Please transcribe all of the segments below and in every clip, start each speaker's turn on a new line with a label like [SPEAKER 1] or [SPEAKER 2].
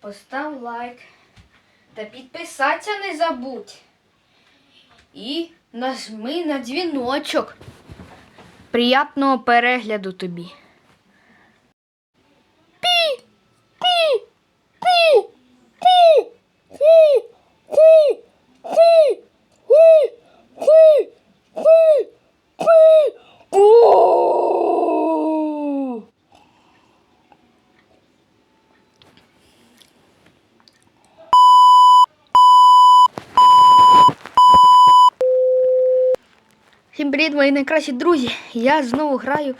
[SPEAKER 1] постав лайк та підписатися не забудь. І нажми на дзвіночок. Приятного перегляду тобі. Всім привіт, мої найкращі друзі! Я знову граю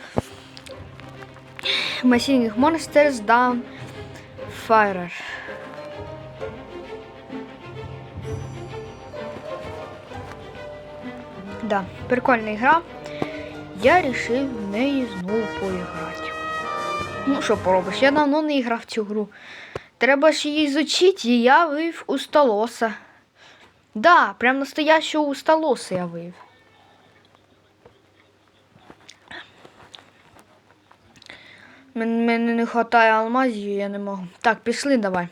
[SPEAKER 1] Machine Monsters Down Fire. Да, прикольна гра. Я вирішив в неї знову поіграти. Ну, що поробиш? Я давно не грав в цю гру. Треба ж її зучити, і я вив у столоса. Да, прям настоящого у столоса я вив. Мен- Мене не вистачає алмазів, я не можу. Так, пішли давай.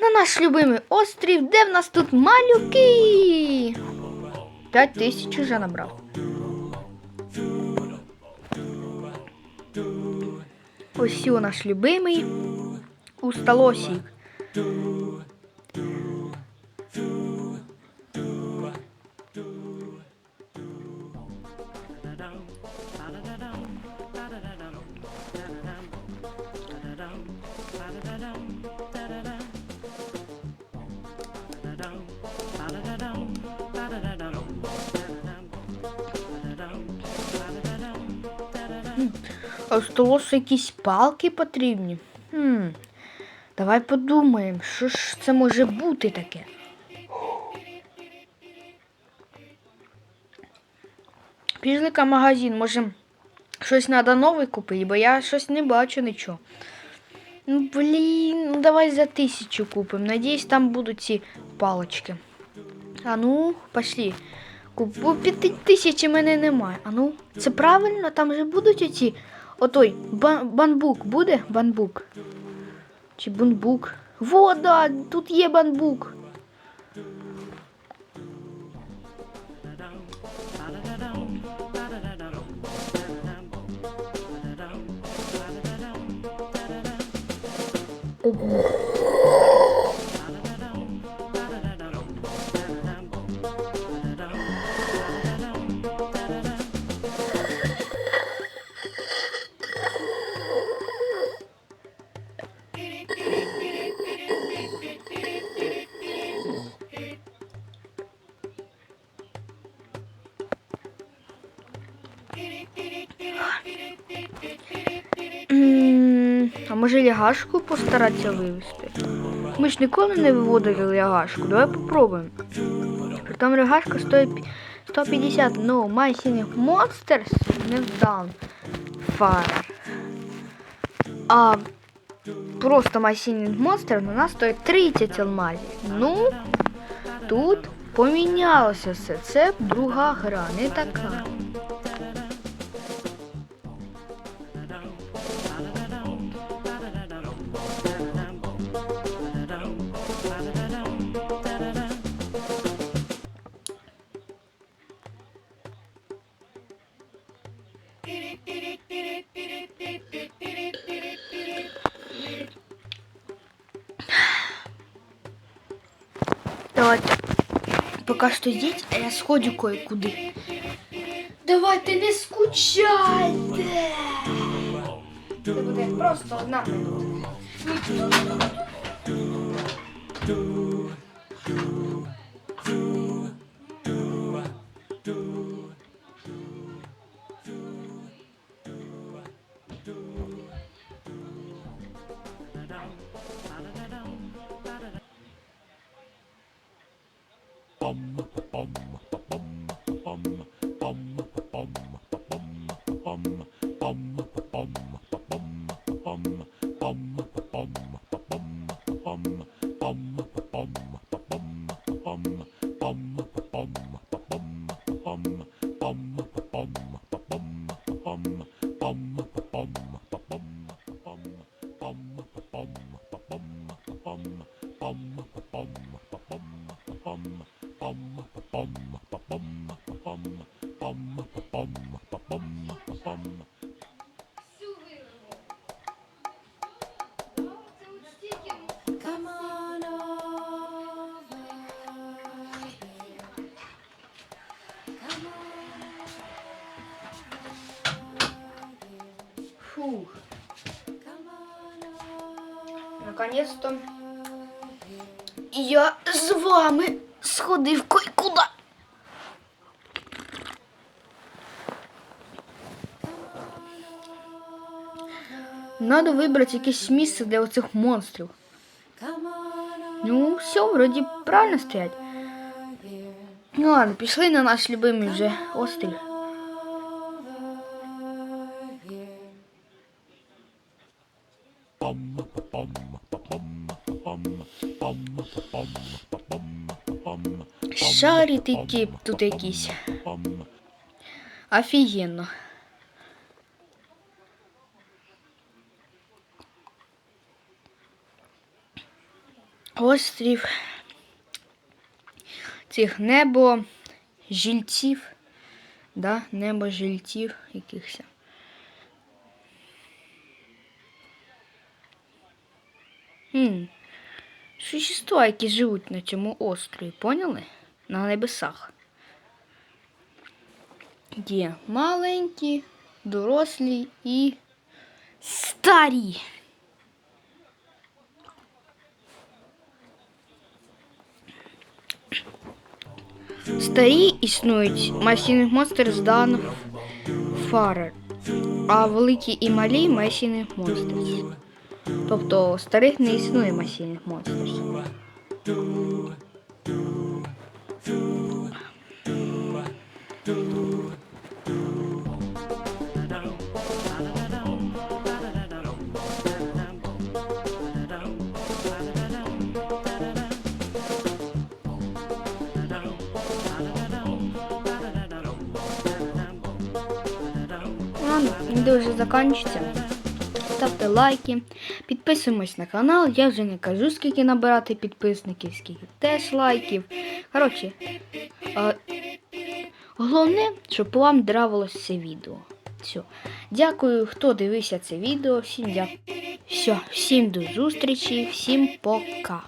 [SPEAKER 1] На наш любимий острів, де в нас тут малюки. П'ять тисяч уже набрав. Ось у наш любимий усталосік. А столосу якісь палки потрібні. Хм. Давай подумаємо, що ж це може бути таке. Піжлика магазин, може, щось треба нове купити, бо я щось не бачу нічого. Ну, блін, ну давай за тисячу купимо. Надіюсь, там будуть ці палочки. А ну, пошли. Купу п'яти тисячі мене немає. А ну, це правильно, там же будуть оці. Отой, ба- банбук буде? Банбук. Чи бунбук? Во, да, тут є банбук. М, може лягашку постаратися вивести? Ми ж ніколи не виводили лягашку. Давай попробуємо. Притом лягашка стоїть 150, ну, My Singing Monsters не вдам. Fire. А просто My Singing Monster на нас стоїть 30 алмазів. Ну, тут помінялося все. Це друга гра, не така. Поки что здесь, а я сходю кое-куди. Давайте не скучайте. Це буде просто одна минута. Фух. Наконец-то. Я с вами сходив кой куда. Надо выбрать якесь місце для оцих монстрів. Ну, все, вроді правильно стоять. Ну ладно, пішли на наш любимий вже острів. Шарики тут якісь. Офігенно. Острів цих небо жильців. Да, небо жильців якихось. Хм. Существа, які живуть на цьому острові, поняли? На небесах. Є маленькі, дорослі і старі. Старі існують Масіних монстр з Дан Фарер, а великі і малі Масіних монстрс. Тобто старих не існує Масіних монстрс. Ладно, відео вже закінчиться. Ставте лайки, підписуємось на канал. Я вже не кажу, скільки набирати підписників, скільки теж лайків. Коротше, а, головне, щоб вам нравилось це відео. Все. Дякую, хто дивився це відео. Всім дякую. Все, всім до зустрічі, всім пока.